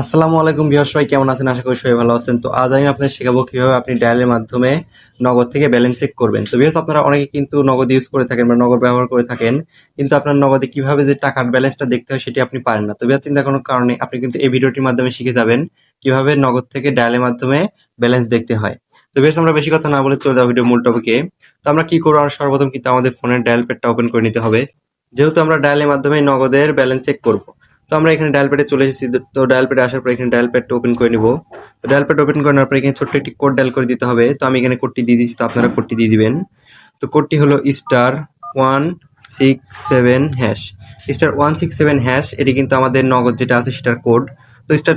আসসালামু আলাইকুম বিহার সবাই কেমন আছেন? আশা করি সবাই ভালো আছেন। তো আজ আমি আপনাদের শেখাবো কীভাবে আপনি ডায়ালের মাধ্যমে নগদ থেকে ব্যালেন্স চেক করবেন। তো বিহার আপনারা অনেকে কিন্তু নগদ ইউজ করে থাকেন বা নগদ ব্যবহার করে থাকেন, কিন্তু আপনার নগদে কীভাবে যে টাকার ব্যালেন্সটা দেখতে হয় সেটি আপনি পারেন না। তো বিহার চিন্তা কোনো কারণে আপনি কিন্তু এই ভিডিওটির মাধ্যমে শিখে যাবেন কীভাবে নগদ থেকে ডায়ালের মাধ্যমে ব্যালেন্স দেখতে হয়। তো বেশ আমরা বেশি কথা না বলে চলে যাব ভিডিও মূল টপিকে তো আমরা কি করব? আমরা সর্বপ্রথম কিন্তু আমাদের ফোনের ডায়াল প্যাডটা ওপেন করে নিতে হবে। যেহেতু আমরা ডায়ালের মাধ্যমে নগদের ব্যালেন্স চেক করব। তো আমরা এখানে ডায়াল প্যাডে চলে এসেছি। তো ডায়াল প্যাডে আসার পর এখানে ডায়াল প্যাডটা ওপেন করে নিব। তো ডায়াল প্যাড ওপেন করে নেওয়ার পর এখানে ছোট্ট একটি কোড ডায়াল করে দিতে হবে। তো আমি এখানে কোডটি দিয়ে দিচ্ছি তো আপনারা কোডটি দিয়ে দিবেন। তো কোডটি হলো star one six seven hash star one six seven hash এটি কিন্তু আমাদের নগদ যেটা আছে সেটার কোড তো star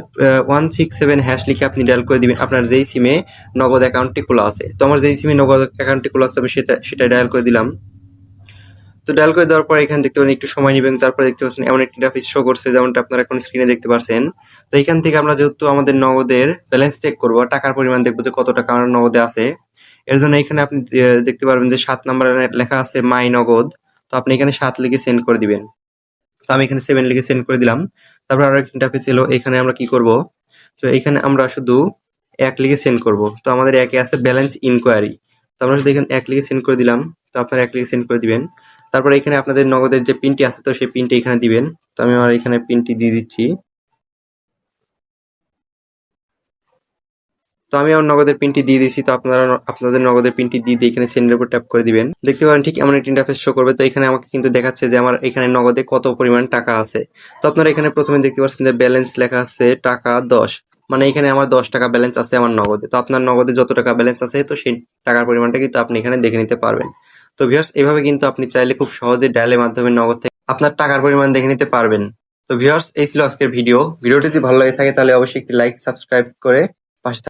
one six seven hash লিখে আপনি ডায়াল করে দিবেন। আপনার যেই সিমে নগদ অ্যাকাউন্টটি খোলা আছে। তো আমার যেই সিমে নগদ অ্যাকাউন্টটি খোলা আছে, আমি সেটা সেটা ডায়াল করে দিলাম। তো ডায়াল করে দেওয়ার পর এখানে দেখতে পারেন একটু সময় নেবেন, তারপরে দেখতে পাচ্ছেন এমন একটি ইন্টারফেস শো করছে যেমনটা আপনারা এখন স্ক্রিনে দেখতে পাচ্ছেন তো এখান থেকে আমরা যেহেতু আমাদের নগদের ব্যালেন্স চেক করব, টাকার পরিমাণ দেখব যে কত টাকা আমার নগদে আছে। এর জন্য এখানে আপনি দেখতে পারবেন যে সাত নাম্বার লেখা আছে মাই নগদ তো আপনি এখানে সাত লিখে সেন্ড করে দিবেন। তো আমি এখানে সেভেন লিখে সেন্ড করে দিলাম। তারপর আরও একটা ইন্টারফেস এলো, এখানে আমরা কি করব? তো এখানে আমরা শুধু এক লিখে সেন্ড করব। তো আমাদের একে আছে ব্যালেন্স ইনকোয়ারি তো আমরা শুধু এখানে এক লিখে সেন্ড করে দিলাম। তো আপনারা এক লিখে সেন্ড করে দিবেন। তারপর এখানে আপনাদের নগদের যে পিনটি আছে, তো সেই পিনটি এখানে দিবেন। তো আমি আমার এখানে পিনটি দিয়ে দিচ্ছি। তো আমি আমার নগদের পিনটি দিয়ে দিয়েছি, তো আপনারা আপনাদের নগদের পিনটি দিয়ে দিয়ে এখানে সেন্ডের উপর ট্যাপ করে দিবেন। দেখতে পারেন ঠিক এমন একটি ইন্টারফেস শো করবে। তো এখানে আমাকে কিন্তু দেখাচ্ছে যে আমার এখানে নগদে কত পরিমাণ টাকা আছে। তো আপনারা এখানে প্রথমে দেখতে পাচ্ছেন যে ব্যালেন্স লেখা আছে টাকা দশ। মানে এখানে আমার দশ টাকা ব্যালেন্স আছে আমার নগদে। তো আপনার নগদে যত টাকা ব্যালেন্স আছে, তো সেই টাকার পরিমাণটা কিন্তু আপনি এখানে দেখে নিতে পারবেন। তো ভিউয়ার্স এভাবে কিন্তু আপনি চাইলে খুব সহজে ডায়ালের মাধ্যমে নগদ থেকে আপনার টাকার পরিমাণ দেখে নিতে পারবেন। তো ভিউয়ার্স এই ছিল আজকের ভিডিও ভিডিওটি যদি ভালো লাগে থাকে, তাহলে অবশ্যই একটি লাইক সাবস্ক্রাইব করে পাশে